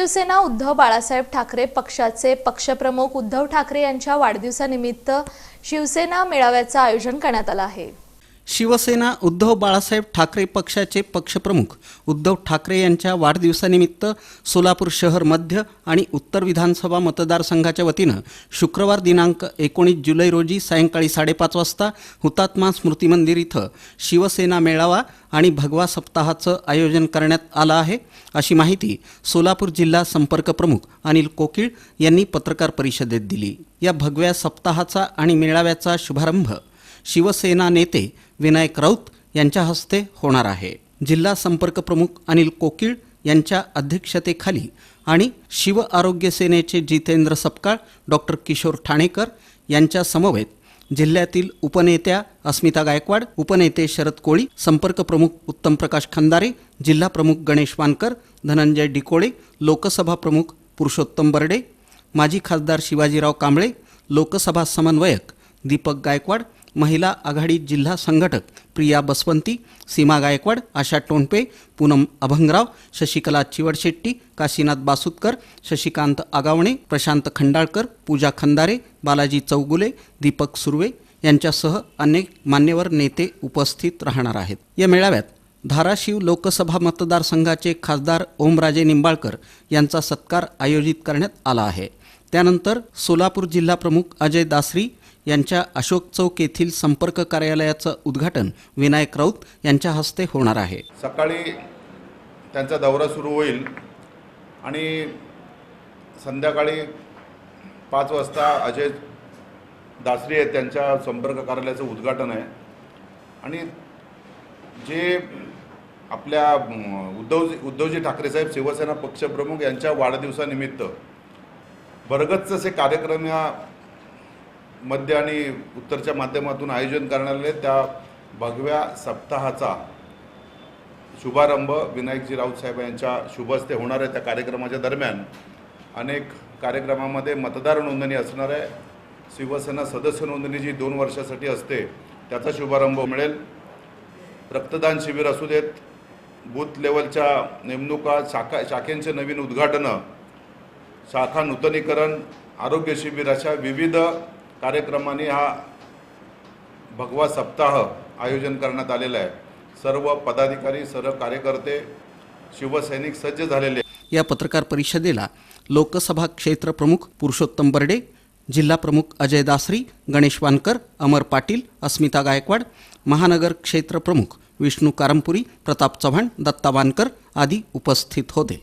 शिवसेना उद्धव बाळासाहेब ठाकरे पक्षाचे पक्षप्रमुख उद्धव ठाकरे यांच्या वाढदिवसानिमित्त शिवसेना मेळाव्याचं आयोजन करण्यात आलं आहे. शिवसेना उद्धव बाळासाहेब ठाकरे पक्षाचे पक्षप्रमुख. उद्धव ठाकरे यांच्या वाढदिवसानिमित्त सोलापूर शहर मध्य आणि उत्तर विधानसभा मतदारसंघाच्या वतीनं शुक्रवार दिनांक एकोणीस जुलै रोजी सायंकाळी साडेपाच वाजता हुतात्मा स्मृती मंदिर इथं शिवसेना मेळावा आणि भगवा सप्ताहाचं आयोजन करण्यात आलं आहे. अशी माहिती सोलापूर जिल्हा संपर्क प्रमुख अनिल कोकिळ यांनी पत्रकार परिषदेत दिली. या भगव्या सप्ताहाचा आणि मेळाव्याचा शुभारंभ शिवसेना नेते विनायक राऊत यांच्या हस्ते होणार आहे. जिल्हा संपर्क प्रमुख अनिल कोकिळ यांच्या अध्यक्षतेखाली आणि शिव आरोग्य सेनेचे जितेंद्र सपकाळ डॉक्टर किशोर ठाणेकर यांच्या समवेत जिल्ह्यातील उपनेत्या अस्मिता गायकवाड उपनेते शरद कोळी संपर्क प्रमुख उत्तम प्रकाश खंदारे जिल्हा प्रमुख गणेश वानकर धनंजय डिकोळे लोकसभा प्रमुख पुरुषोत्तम बर्डे माजी खासदार शिवाजीराव कांबळे लोकसभा समन्वयक दीपक गायकवाड महिला आघाडी जिल्हा संघटक प्रिया बसवंती सीमा गायकवाड आशा टोणपे पूनम अभंगराव शशिकला चिवडशेट्टी काशीनाथ बासुतकर शशिकांत आगावणे प्रशांत खंडाळकर पूजा खंदारे बालाजी चौगुले दीपक सुर्वे यांच्यासह अनेक मान्यवर नेते उपस्थित राहणार आहेत. या मेळाव्यात धाराशिव लोकसभा मतदारसंघाचे खासदार ओमराजे निंबाळकर यांचा सत्कार आयोजित करण्यात आला आहे. त्यानंतर सोलापूर जिल्हा प्रमुख अजय दासरी यांच्या अशोक चौक येथील संपर्क कार्यालयाचं उद्घाटन विनायक राऊत यांच्या हस्ते होणार आहे. सकाळी त्यांचा दौरा सुरू होईल आणि संध्याकाळी पाच वाजता अजय दासरी आहेत त्यांच्या संपर्क कार्यालयाचं उद्घाटन आहे. आणि जे आपल्या उद्धवजी उद्धवजी ठाकरे साहेब शिवसेना पक्षप्रमुख यांच्या वाढदिवसानिमित्त भरगच्च असे कार्यक्रम या मध्य आणि उत्तरच्या माध्यमातून आयोजन करण्यात आले. त्या भगव्या सप्ताहाचा शुभारंभ विनायकजी राऊत साहेब यांच्या शुभ हस्ते होणार आहे. त्या कार्यक्रमाच्या दरम्यान अनेक कार्यक्रमामध्ये मतदार नोंदणी असणार आहे. शिवसेना सदस्य नोंदणी जी दोन वर्षासाठी असते त्याचा शुभारंभ मिळेल. रक्तदान शिबिर असू देत बूथ लेवलच्या नेमणुका शाखा शाखेंचे नवीन उद्घाटनं शाखा नूतनीकरण आरोग्य शिबिर अशा विविध कार्यक्रमाने हा भगवा सप्ताह आयोजन करण्यात आलेला आहे. सर्व पदाधिकारी सर्व कार्यकर्ते शिवसैनिक सज्ज झालेले या पत्रकार परिषदेला लोकसभा क्षेत्र प्रमुख पुरुषोत्तम बर्डे जिल्हा प्रमुख अजय दासरी गणेश वानकर अमर पाटील अस्मिता गायकवाड महानगर क्षेत्र प्रमुख विष्णू कारंपुरी प्रताप चव्हाण दत्ता वानकर आदी उपस्थित होते.